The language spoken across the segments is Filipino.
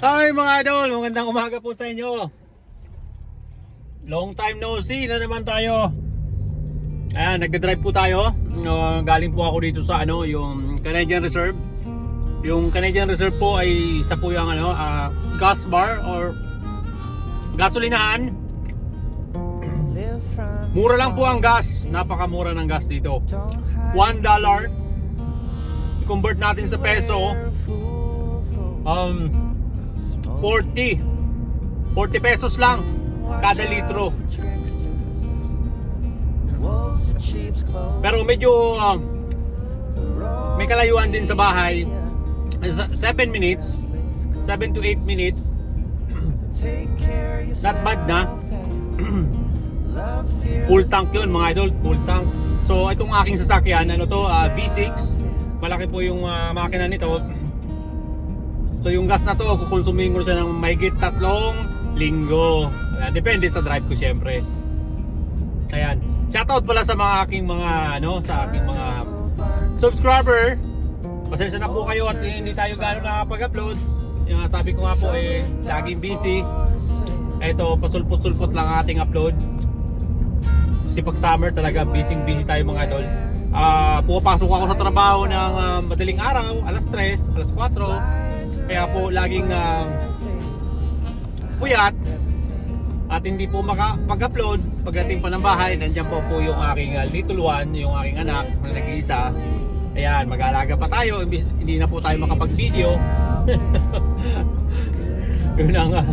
Hi mga idol, magandang umaga po sa inyo. Long time no see na naman tayo. Ayan, nagde-drive po tayo. Uh, galing po ako dito sa ano, yung Canadian Reserve. Yung Canadian Reserve po ay isa po yung ano, ah, gas bar or gasolinahan. Mura lang po ang gas. Napakamura ng gas dito. $1 dollar. I-convert natin sa peso. Um, 40 40 pesos lang kada litro. Pero medyo um, may kalayuan din sa bahay. 7 minutes. 7 to 8 minutes. Not bad na? Full tank yun mga idol. Full tank. So itong aking sasakyan ano to ah, V6 malaki po yung ah, makina nito So yung gas na to, kukonsumin ko siya ng mahigit tatlong linggo. Depende sa drive ko syempre. Ayan. Shoutout pala sa mga aking mga ano, sa aking mga subscriber. Pasensya na po kayo at hindi tayo gano'n nakapag-upload. Yung sabi ko nga po eh, laging busy. Ito, pasulpot-sulpot lang ating upload. Kasi pag summer talaga, busy-busy tayo mga idol. Ah, pumapasok ako sa trabaho ng ah, madaling araw, alas 3, alas 4. Kaya po laging ah, puyat at hindi po makapag-upload pagdating pa ng bahay. Nandiyan po po yung aking ah, little one, yung aking anak na nag-iisa. Ayan, mag-aalaga pa tayo. Hindi na po tayo makapag-video. Yun ang ah,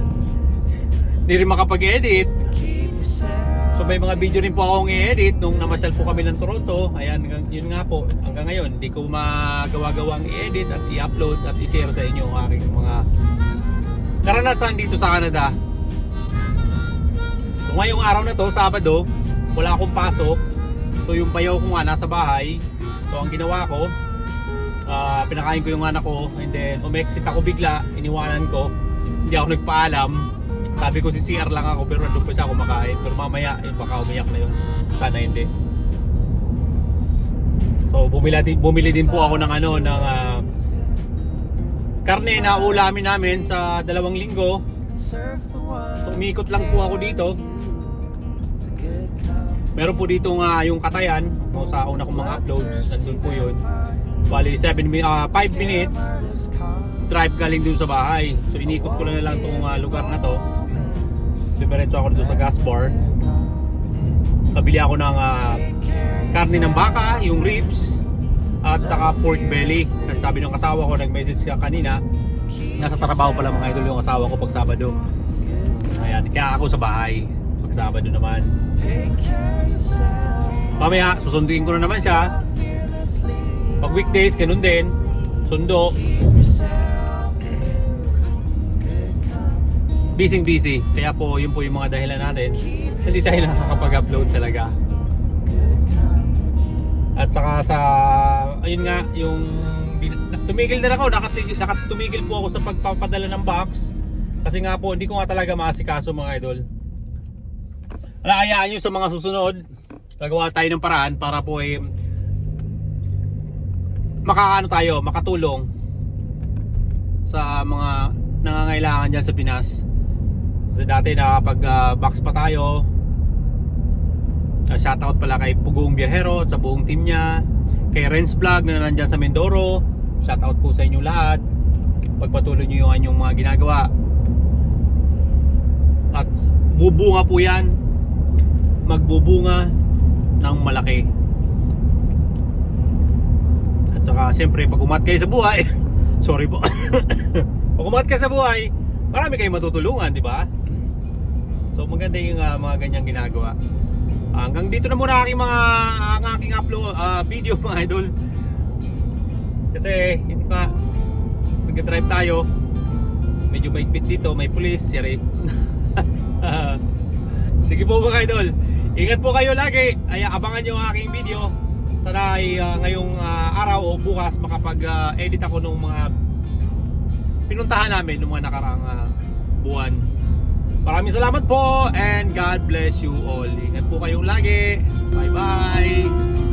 hindi rin makapag-edit. So may mga video rin po akong i-edit nung namasyal po kami ng Toronto. Ayan, yun nga po. Hanggang ngayon, hindi ko magawa-gawang i-edit at i-upload at i-share sa inyo ang aking mga karanasan dito sa Canada. So ngayong araw na to, Sabado, wala akong pasok. So yung bayaw ko nga nasa bahay. So ang ginawa ko, ah, pinakain ko yung anak ko and then umexit ako bigla, iniwanan ko. Hindi ako nagpaalam. Sabi ko si CR lang ako pero nandun pa siya kumakain. Pero mamaya, eh, baka umiyak na yun. Sana hindi. So bumili din, bumili din po ako ng ano, ng ah, karne na ulamin namin sa dalawang linggo. So umikot lang po ako dito. Meron po dito nga yung katayan no, sa una kong mga uploads. Nandun po yun. Bali 7 min 5 minutes drive galing dun sa bahay. So inikot ko na lang itong ah, lugar na to. Diretso ako dito sa gas bar. Kabili ako ng ah, karne ng baka, yung ribs, at saka pork belly. Sabi ng asawa ko, nag-message siya kanina, nasa trabaho pala mga idol yung asawa ko pag Sabado. Ayan, kaya ako sa bahay pag Sabado naman. Mamaya, susunduin ko na naman siya. Pag weekdays, ganun din. Sundo. Busy busy. Kaya po, yun po yung mga dahilan natin. Hindi tayo nakakapag-upload talaga. At saka sa, ayun nga, yung tumigil na ako, nakatigil, nakatumigil po ako sa pagpapadala ng box. Kasi nga po, hindi ko nga talaga maasikaso mga idol. Wala, hayaan nyo sa mga susunod. Gagawa tayo ng paraan para po eh, makakaano tayo, makatulong sa mga nangangailangan dyan sa Pinas. Kasi dati nakapag-box pa tayo. Uh, shoutout pala kay Pugong Biyahero at sa buong team niya. Kay Renz Vlog na nandyan sa Mindoro. Shoutout po sa inyo lahat. Pagpatuloy nyo yung inyong mga ginagawa. At bubunga po yan. Magbubunga ng malaki. At saka siyempre pag umat kayo sa buhay, sorry po. pag umat ka sa buhay, marami kayong matutulungan, di ba? So maganda yung ah, mga ganyang ginagawa. Hanggang dito na muna aking mga ang aking upload ah, video mga idol. Kasi hindi pa nag-drive tayo. Medyo maigpit dito, may pulis, siyari. Sige po mga idol. Ingat po kayo lagi. Ay abangan niyo ang aking video. Sana ay ah, ngayong ah, araw o bukas makapag-edit ako ng mga pinuntahan namin ng mga nakaraang ah, buwan. Maraming salamat po and God bless you all. Ingat po kayong lagi. Bye bye.